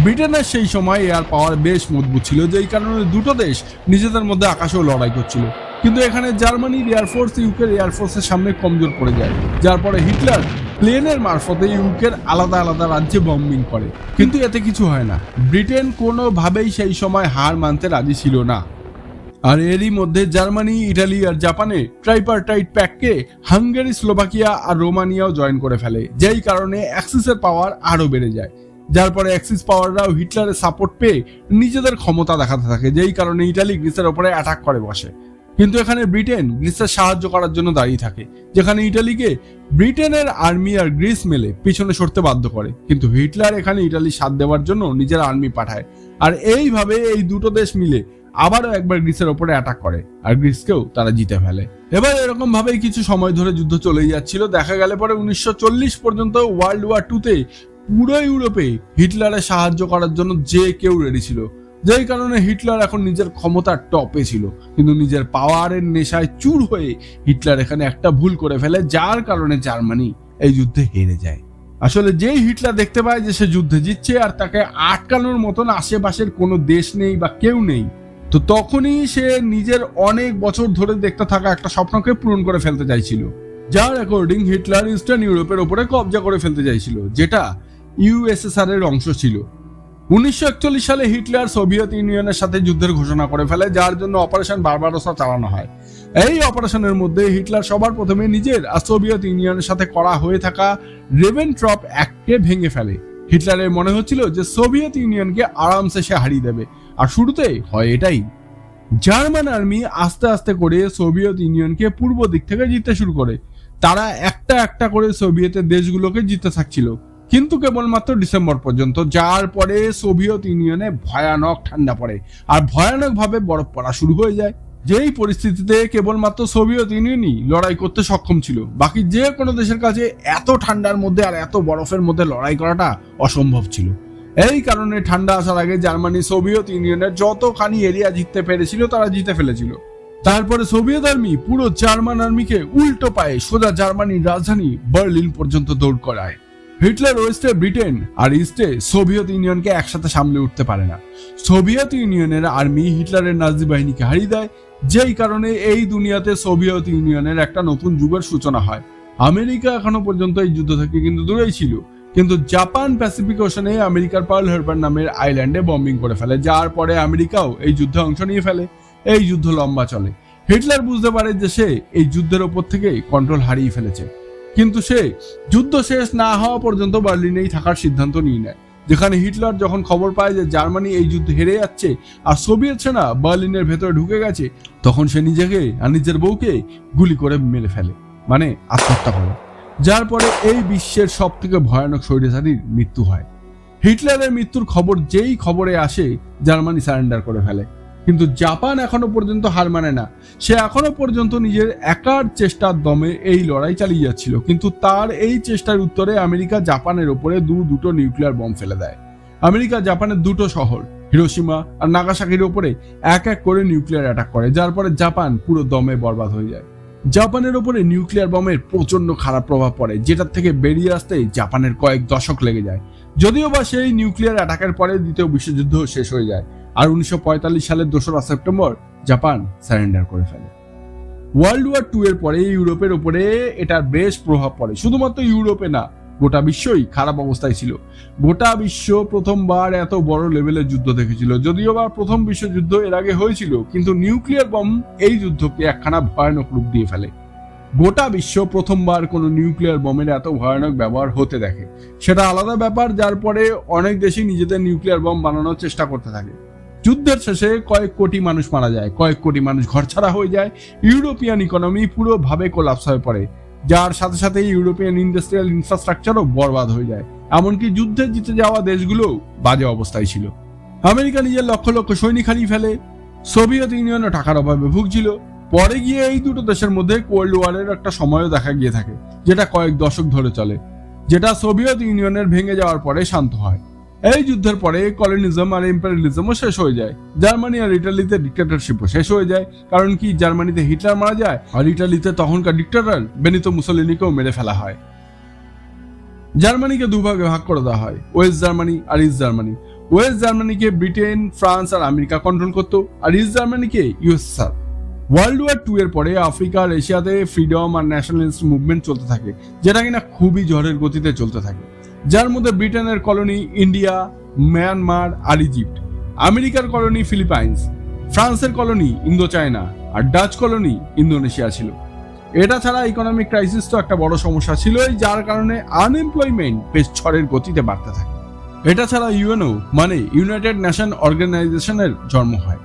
ব্রিটেনের সেই সময় এয়ার পাওয়ার বেশ মজবুত ছিল, যেই কারণে দুটো দেশ নিজেদের মধ্যে আকাশেও লড়াই করছিল। কিন্তু এখানে জার্মানির এয়ারফোর্স ইউকের এয়ারফোর্সের সামনে কমজোর পড়ে যায়, যার পরে হিটলার প্লেনের মারফতে ইউকের আলাদা আলাদা রাজ্যে বম্বিং করে। কিন্তু এতে কিছু হয় না। ব্রিটেন কোনোভাবেই সেই সময় হার মানতে রাজি ছিল না। আর এরই মধ্যে জার্মানি, ইটালি আর জাপানে ট্রাইপারটাইট প্যাককে হাঙ্গেরি, স্লোভাকিয়া আর রোমানিয়াও জয়েন করে ফেলে, যেই কারণে অ্যাক্সিসের পাওয়ার আরও বেড়ে যায়। যার পরে অ্যাক্সিস পাওয়াররাও হিটলারের সাপোর্ট পেয়ে নিজেদের ক্ষমতা দেখাতে থাকে, যেই কারণে ইটালি গ্রিসের ওপরে অ্যাটাক করে বসে। কিন্তু এখানে ব্রিটেন গ্রিসের সাহায্য করার জন্য দাঁড়িয়ে থাকে, যেখানে ইটালিকে ব্রিটেনের আর্মি আর গ্রিস মেলে পিছনে সরতে বাধ্য করে। কিন্তু হিটলার এখানে ইটালি সাথ দেওয়ার জন্য নিজের আর্মি পাঠায়। আর এইভাবে এই দুটো দেশ মিলে আবারও একবার গ্রিসের ওপরে অ্যাটাক করে। আর গ্রিসকেও তারা জিতে ফেলে। এবার এরকম ভাবেই কিছু সময় ধরে যুদ্ধ চলেই যাচ্ছিল। দেখা গেলে পরে উনিশশো চল্লিশ পর্যন্ত ওয়ার্ল্ড ওয়ার টুতে পুরো ইউরোপে হিটলারের সাহায্য করার জন্য যে কেউ রেডি ছিল। যেই কারণে হিটলার এখন নিজের ক্ষমতার টপে ছিল। কিন্তু নিজের পাওয়ারের নেশায় চুর হয়ে হিটলার এখানে একটা ভুল করে ফেলে, যার কারণে জার্মানি এই যুদ্ধে হেরে যায়। আসলে যেই হিটলার দেখতে পায় যে সে যুদ্ধে জিতছে আর তাকে আটকানোর মতন আশেপাশের কোনো দেশ নেই বা কেউ নেই তো তখনই সে নিজের অনেক বছর ধরে দেখতে থাকা একটা স্বপ্নকে পূরণ করে ফেলতে চাইছিল, যার অ্যাকর্ডিং হিটলার ইস্টার্ন ইউরোপের ওপরে কবজা করে ফেলতে চাইছিল, যেটা ইউএসএসআর এর অংশ ছিল। উনিশশো একচল্লিশ সালে হিটলার সোভিয়েত ইউনিয়নের সাথে যুদ্ধের ঘোষণা করে ফেলে, যার জন্য অপারেশন বারবারোসা চালানো হয়। এই অপারেশনের মধ্যে হিটলার সবার প্রথমে নিজের আর সোভিয়েত ইউনিয়নের সাথে করা হয়ে থাকা রেভেন ট্রপ অ্যাক্টকে ভেঙে ফেলে। হিটলারের মনে হচ্ছিল যে সোভিয়েত ইউনিয়নকে আরামসে সে হারিয়ে দেবে। আর শুরুতে হয় এটাই। জার্মান আর্মি আস্তে আস্তে করে সোভিয়েত ইউনিয়নকে পূর্ব দিক থেকে জিততে শুরু করে। তারা একটা একটা করে সোভিয়েতের দেশগুলোকে জিততে থাকছিল। কিন্তু কেবলমাত্র ডিসেম্বর পর্যন্ত, যার পরে সোভিয়েত ইউনিয়নে ভয়ানক ঠান্ডা পড়ে আর ভয়ানকভাবে বরফ পড়া শুরু হয়ে যায়। যেই পরিস্থিতিতে কেবলমাত্র সোভিয়েত ইউনিয়নই লড়াই করতে সক্ষম ছিল, বাকি যে কোনো দেশের কাছে এত ঠান্ডার মধ্যে আর এত বরফের মধ্যে লড়াই করাটা অসম্ভব ছিল। এই কারণে ঠান্ডা আসার আগে জার্মানি, সোভিয়েত ইউনিয়নের যতখানি এরিয়া জিততে পেরেছিল, তারা জিতে ফেলেছিল। তারপরে সোভিয়েত আর্মি পুরো জার্মান আর্মিকে উল্টো পায়ে সোজা জার্মানির রাজধানী বার্লিন পর্যন্ত দৌড় করায়। হিটলার ওয়েস্টে ব্রিটেন আর ইস্টে সোভিয়েত ইউনিয়নকে একসাথে সামলে উঠতে পারে না। সোভিয়েত ইউনিয়নের আর্মি হিটলারের নাজি বাহিনীকে হারিয়ে দেয়, যেই কারণে এই দুনিয়াতে সোভিয়েত ইউনিয়নের একটা নতুন যুগের সূচনা হয়। আমেরিকা এখনও পর্যন্ত এই যুদ্ধ থেকে কিন্তু দূরেই ছিল। কিন্তু জাপান প্যাসিফিক ওশনে আমেরিকার পার্ল হারবার নামের আইল্যান্ডে বম্বিং করে ফেলে, যার পরে আমেরিকাও এই যুদ্ধে অংশ নিয়ে ফেলে, এই যুদ্ধ লম্বা চলে। হিটলার বুঝতে পারে যে সে এই যুদ্ধের ওপর থেকে কন্ট্রোল হারিয়ে ফেলেছে, কিন্তু সে যুদ্ধ শেষ না হওয়া পর্যন্ত বার্লিনেই থাকার সিদ্ধান্ত নিয়ে নেয়, যেখানে হিটলার যখন খবর পায় যে জার্মানি এই যুদ্ধে হেরে যাচ্ছে আর সোভিয়েত সেনা বার্লিনের ভেতরে ঢুকে গেছে, তখন সে নিজেকে আর নিজের বউকে গুলি করে মেরে ফেলে মানে আত্মহত্যা করে। যার পরে এই বিশ্বের সব থেকে ভয়ানক স্বৈরাচারীর মৃত্যু হয়। হিটলারের মৃত্যুর খবর যেই খবরে আসে, জার্মানি সারেন্ডার করে ফেলে। কিন্তু জাপান এখনও পর্যন্ত হার মানে না। সে এখনও পর্যন্ত নিজের একার চেষ্টার দমে এই লড়াই চালিয়ে যাচ্ছিল। কিন্তু তার এই চেষ্টার উত্তরে আমেরিকা জাপানের ওপরে দু দুটো নিউক্লিয়ার বম ফেলে দেয়। আমেরিকা জাপানের দুটো শহর হিরোসীমা আর নাগাসাকির ওপরে এক এক করে নিউক্লিয়ার অ্যাটাক করে, যার পরে জাপান পুরো দমে বরবাদ হয়ে যায়। জাপানের ওপরে নিউক্লিয়ার বমের প্রচণ্ড খারাপ প্রভাব পড়ে, যেটার থেকে বেরিয়ে আসতে জাপানের কয়েক দশক লেগে যায়। যদিও বা সেই নিউক্লিয়ার অ্যাটাকের পরে দ্বিতীয় বিশ্বযুদ্ধ শেষ হয়ে যায়, আর উনিশশো পঁয়তাল্লিশ সালের দোসরা সেপ্টেম্বর জাপান সারেন্ডার করে ফেলে। ওয়ার্ল্ড ওয়ার টু এর পরে ইউরোপের উপরে এটার বেশ প্রভাব পড়ে, শুধুমাত্র ইউরোপে না গোটা বিশ্বই খারাপ অবস্থায় ছিল। গোটা বিশ্ব প্রথমবার এত বড় লেভেলের যুদ্ধ দেখেছিল। যদিও বা প্রথম বিশ্বযুদ্ধ এর আগে হয়েছিল, কিন্তু নিউক্লিয়ার বম এই যুদ্ধকে একখানা ভয়ানক রূপ দিয়ে ফেলে। গোটা বিশ্ব প্রথমবার কোনো নিউক্লিয়ার বমের এত ভয়ানক ব্যবহার হতে দেখে। সেটা আলাদা ব্যাপার, যার পরে অনেক দেশই নিজেদের নিউক্লিয়ার বম বানানোর চেষ্টা করতে থাকে। যুদ্ধের শেষে কয়েক কোটি মানুষ মারা যায়, কয়েক কোটি মানুষ ঘরছাড়া হয়ে যায়, ইউরোপিয়ান ইকোনমি পুরোভাবে কোলাপস হয়ে পড়ে। যার সাথে সাথে ইউরোপিয়ান ইন্ডাস্ট্রিয়াল ইনফ্রাস্ট্রাকচারও বরবাদ হয়ে যায়। এমনকি যুদ্ধে জিতে যাওয়া দেশগুলো বাজে অবস্থায় ছিল। আমেরিকা নিজের লক্ষ লক্ষ সৈনিক হারিয়ে ফেলে, সোভিয়েত ইউনিয়নও টাকার অভাবে ভুগছিল। পরে গিয়ে এই দুটো দেশের মধ্যে কোল্ড ওয়ারের একটা সময়ও দেখা গিয়ে থাকে, যেটা কয়েক দশক ধরে চলে, যেটা সোভিয়েত ইউনিয়নের ভেঙে যাওয়ার পরে শান্ত হয়। এই যুদ্ধের পরে কলোনিজম আর ইম্পেরিয়ালিজমও শেষ হয়ে যায়। জার্মানি আর ইটালিতে ডিক্টেটরশিপও শেষ হয়ে যায়। কারণ কি? জার্মানিতে হিটলার মারা যায় আর ইটালিতে তখনকার ডিক্টেটর বেনিতো মুসলিনিকেও মেরে ফেলা হয়। জার্মানিকে দুভাগে ভাগ করে দেওয়া হয়, ওয়েস্ট জার্মানি আর ইস্ট জার্মানি। ওয়েস্ট জার্মানিকে ব্রিটেন, ফ্রান্স আর আমেরিকা কন্ট্রোল করতো আর ইস্ট জার্মানিকে ইউএসএসআর ওয়ার্ল্ড ওয়ার টু এর পরে আফ্রিকা আর এশিয়াতে ফ্রিডম আর ন্যাশনালিস্ট মুভমেন্ট চলতে থাকে, যেটা কিনা খুবই ঝড়ের গতিতে চলতে থাকে। যার মধ্যে ব্রিটেনের কলোনি ইন্ডিয়া, মিয়ানমার আর ইজিপ্ট, আমেরিকার কলোনি ফিলিপাইন্স, ফ্রান্সের কলোনি ইন্দো চায়না আর ডাচ কলোনি ইন্দোনেশিয়া ছিল। এটা ছাড়া ইকোনমিক ক্রাইসিস তো একটা বড় সমস্যা ছিলই, যার কারণে আনএমপ্লয়মেন্ট বেশ ঝড়ের গতিতে বাড়তে থাকে। এটা ছাড়া ইউএনও মানে ইউনাইটেড নেশন অর্গানাইজেশনের জন্ম হয়।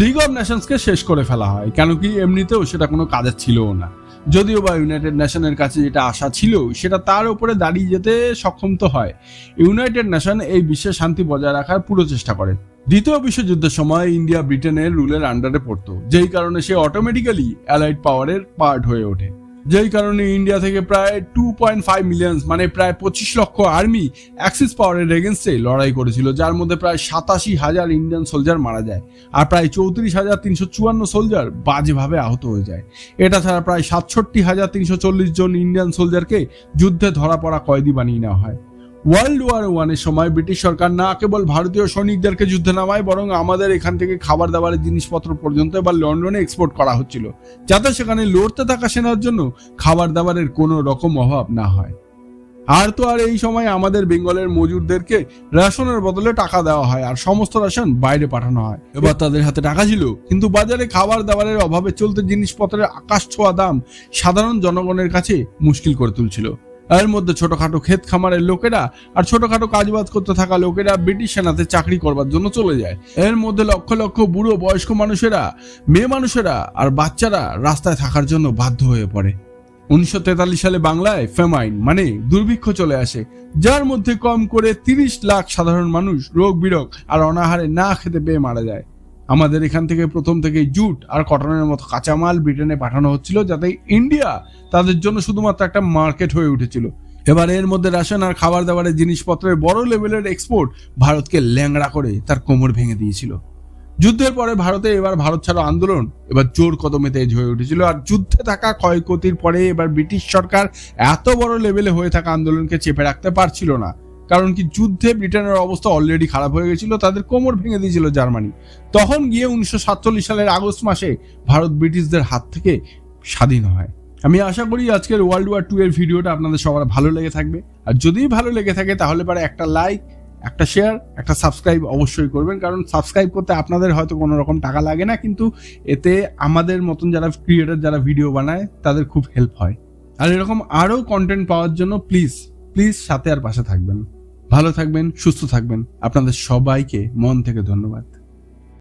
লিগ অফ নেশনসকে শেষ করে ফেলা হয়, কেন কি এমনিতেও সেটা কোনো কাজের ছিলও না। যদিও বা ইউনাইটেড নেশনের কাছে যেটা আশা ছিল, সেটা তার উপরে দাঁড়িয়ে যেতে সক্ষম তো হয়। ইউনাইটেড নেশন এই বিশ্বে শান্তি বজায় রাখার পুরো চেষ্টা করে। দ্বিতীয় বিশ্বযুদ্ধের সময় ইন্ডিয়া ব্রিটেনের রুলের আন্ডারে পড়তো, যেই কারণে সে অটোমেটিক্যালি অ্যালাইড পাওয়ারের পার্ট হয়ে ওঠে। যেই কারণে ইন্ডিয়া থেকে প্রায় টু পয়েন্ট ফাইভ মিলিয়ন মানে প্রায় পঁচিশ লক্ষ আর্মি অ্যাক্সিস পাওয়ারের এগেনস্টে লড়াই করেছিল, যার মধ্যে প্রায় সাতাশি হাজার ইন্ডিয়ান সোলজার মারা যায় আর প্রায় চৌত্রিশ হাজার তিনশো চুয়ান্ন সোলজার বাজেভাবে আহত হয়ে যায়। এটা ছাড়া প্রায় সাতষট্টি হাজার তিনশো চল্লিশ জন ইন্ডিয়ান সোলজারকে যুদ্ধে ধরা পড়া কয়েদি বানিয়ে নেওয়া হয়। ওয়ার্ল্ড ওয়ার ওয়ানের সময় ব্রিটিশ সরকার না কেবল ভারতীয় সৈনিকদেরকে যুদ্ধে নামায়, বরং আমাদের এখান থেকে খাবার দাবারের জিনিসপত্র পর্যন্ত এবার লন্ডনে এক্সপোর্ট করা হচ্ছিল, যাতে সেখানে লড়তে থাকা সেনার জন্য খাবার দাবারের কোনো রকম অভাব না হয়। আর তো আর এই সময় আমাদের বেঙ্গলের মজুরদেরকে রেশনের বদলে টাকা দেওয়া হয় আর সমস্ত রেশন বাইরে পাঠানো হয়। এবার তাদের হাতে টাকা ছিল, কিন্তু বাজারে খাবার দাবারের অভাবে চলতে জিনিসপত্রের আকাশ ছোঁয়া দাম সাধারণ জনগণের কাছে মুশকিল করে তুলছিল। এর মধ্যে ছোটখাটো ক্ষেত খামারের লোকেরা আর ছোটখাটো কাজবাজ করতে থাকা লোকেরা ব্রিটিশ সেনাতে চাকরি করবার জন্য চলে যায়। এর মধ্যে লক্ষ লক্ষ বুড়ো বয়স্ক মানুষেরা, মেয়ে মানুষেরা আর বাচ্চারা রাস্তায় থাকার জন্য বাধ্য হয়ে পড়ে। উনিশশো তেতাল্লিশ সালে বাংলায় ফেমাইন মানে দুর্ভিক্ষ চলে আসে, যার মধ্যে কম করে তিরিশ লাখ সাধারণ মানুষ রোগ বিরোগ আর অনাহারে না খেতে পেয়ে মারা যায়। আমাদের এখান থেকে প্রথম থেকে জুট আর কটনের মতো কাঁচামাল ব্রিটেনে পাঠানো হচ্ছিল যাতে ইন্ডিয়া তাদের জন্য শুধুমাত্র একটা মার্কেট হয়ে উঠেছিল। এবার এর মধ্যে রেশন আর খাবার দাবারের জিনিসপত্রের বড় লেভেলের এক্সপোর্ট ভারতকে ল্যাংড়া করে তার কোমর ভেঙে দিয়েছিল। যুদ্ধের পরে ভারতে এবার ভারত ছাড়ো আন্দোলন, এবার জোর কদমে তেজ হয়ে উঠেছিল আর যুদ্ধে থাকা ক্ষয়ক্ষতির পরে এবার ব্রিটিশ সরকার এত বড় লেভেলে হয়ে থাকা আন্দোলনকে চেপে রাখতে পারছিল না। কারণ কি যুদ্ধে ব্রিটেনের অবস্থা অলরেডি খারাপ হয়ে গেছিল, তাদের কোমর ভেঙে দিয়েছিল জার্মানি। তখন গিয়ে উনিশশো সাতচল্লিশ সালের আগস্ট মাসে ভারত ব্রিটিশদের হাত থেকে স্বাধীন হয়। আমি আশা করি আজকের ওয়ার্ল্ড ওয়ার টু এর ভিডিওটা আপনাদের সবার ভালো লেগে থাকবে। আর যদি ভালো লেগে থাকে, তাহলে পরে একটা লাইক একটা শেয়ার একটা সাবস্ক্রাইব অবশ্যই করবেন। কারণ সাবস্ক্রাইব করতে আপনাদের হয়তো কোনো রকম টাকা লাগে না, কিন্তু এতে আমাদের মতন যারা ক্রিয়েটার যারা ভিডিও বানায়, তাদের খুব হেল্প হয়। আর এরকম আরও কন্টেন্ট পাওয়ার জন্য প্লিজ প্লিজ সাথে আর পাশে থাকবেন। ভালো থাকবেন সুস্থ থাকবেন। আপনাদের সবাইকে মন থেকে ধন্যবাদ।